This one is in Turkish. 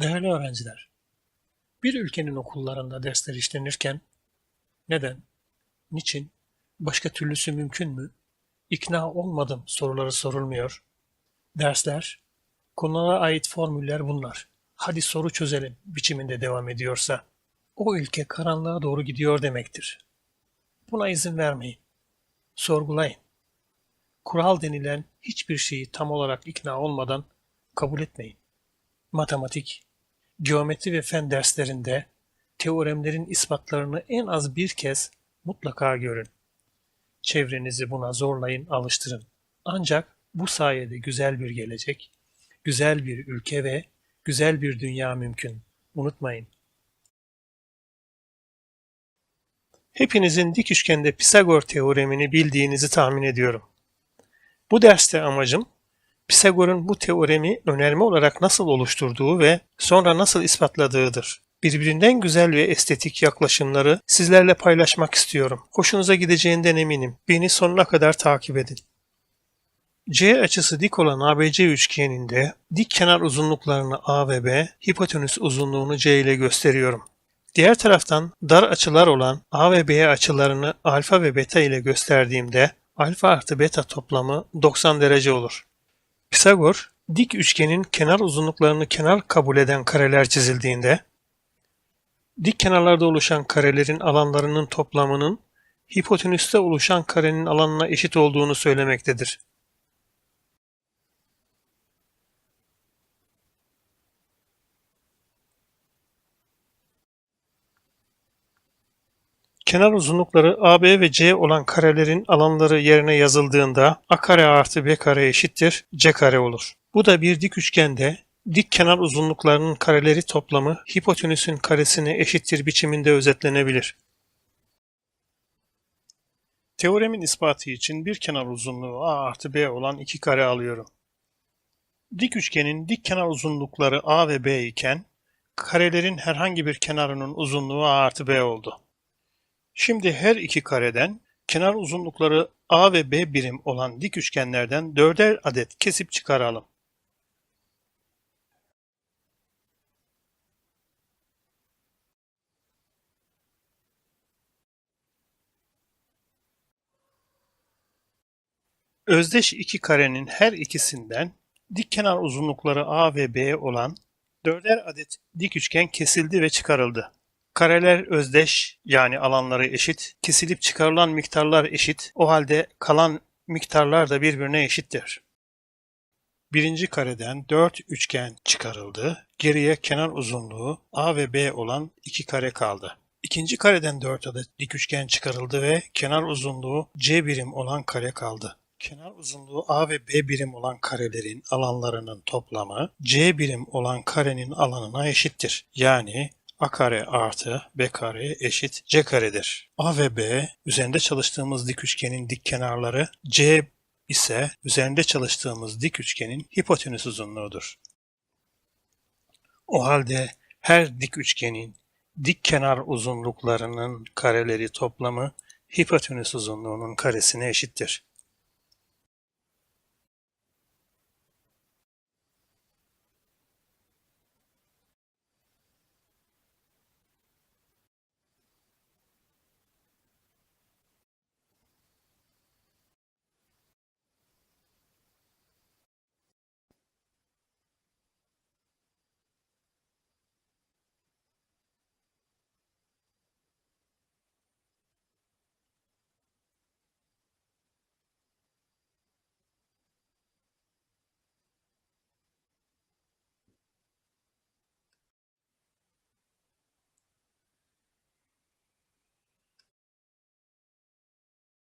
Değerli öğrenciler, bir ülkenin okullarında dersler işlenirken neden, niçin, başka türlüsü mümkün mü, ikna olmadım soruları sorulmuyor. Dersler, konulara ait formüller bunlar. Hadi soru çözelim biçiminde devam ediyorsa, o ülke karanlığa doğru gidiyor demektir. Buna izin vermeyin. Sorgulayın. Kural denilen hiçbir şeyi tam olarak ikna olmadan kabul etmeyin. Matematik, geometri ve fen derslerinde teoremlerin ispatlarını en az bir kez mutlaka görün. Çevrenizi buna zorlayın, alıştırın. Ancak bu sayede güzel bir gelecek, güzel bir ülke ve güzel bir dünya mümkün. Unutmayın. Hepinizin dik üçgende Pisagor teoremini bildiğinizi tahmin ediyorum. Bu derste amacım Pisagor'un bu teoremi önerme olarak nasıl oluşturduğu ve sonra nasıl ispatladığıdır. Birbirinden güzel ve estetik yaklaşımları sizlerle paylaşmak istiyorum. Hoşunuza gideceğinden eminim. Beni sonuna kadar takip edin. C açısı dik olan ABC üçgeninde dik kenar uzunluklarını A ve B, hipotenüs uzunluğunu C ile gösteriyorum. Diğer taraftan dar açılar olan A ve B açılarını alfa ve beta ile gösterdiğimde alfa artı beta toplamı 90 derece olur. Pisagor, dik üçgenin kenar uzunluklarını kenar kabul eden kareler çizildiğinde, dik kenarlarda oluşan karelerin alanlarının toplamının hipotenüste oluşan karenin alanına eşit olduğunu söylemektedir. Kenar uzunlukları AB ve C olan karelerin alanları yerine yazıldığında A kare artı B kare eşittir C kare olur. Bu da bir dik üçgende dik kenar uzunluklarının kareleri toplamı hipotenüsün karesine eşittir biçiminde özetlenebilir. Teoremin ispatı için bir kenar uzunluğu A artı B olan iki kare alıyorum. Dik üçgenin dik kenar uzunlukları A ve B iken karelerin herhangi bir kenarının uzunluğu A artı B oldu. Şimdi her iki kareden kenar uzunlukları A ve B birim olan dik üçgenlerden dörder adet kesip çıkaralım. Özdeş iki karenin her ikisinden dik kenar uzunlukları A ve B olan dörder adet dik üçgen kesildi ve çıkarıldı. Kareler özdeş yani alanları eşit, kesilip çıkarılan miktarlar eşit, o halde kalan miktarlar da birbirine eşittir. Birinci kareden 4 üçgen çıkarıldı, geriye kenar uzunluğu A ve B olan iki kare kaldı. İkinci kareden 4 adet dik üçgen çıkarıldı ve kenar uzunluğu C birim olan kare kaldı. Kenar uzunluğu A ve B birim olan karelerin alanlarının toplamı C birim olan karenin alanına eşittir. Yani a kare artı b kare eşit c karedir. A ve B üzerinde çalıştığımız dik üçgenin dik kenarları C ise üzerinde çalıştığımız dik üçgenin hipotenüs uzunluğudur. O halde her dik üçgenin dik kenar uzunluklarının kareleri toplamı hipotenüs uzunluğunun karesine eşittir.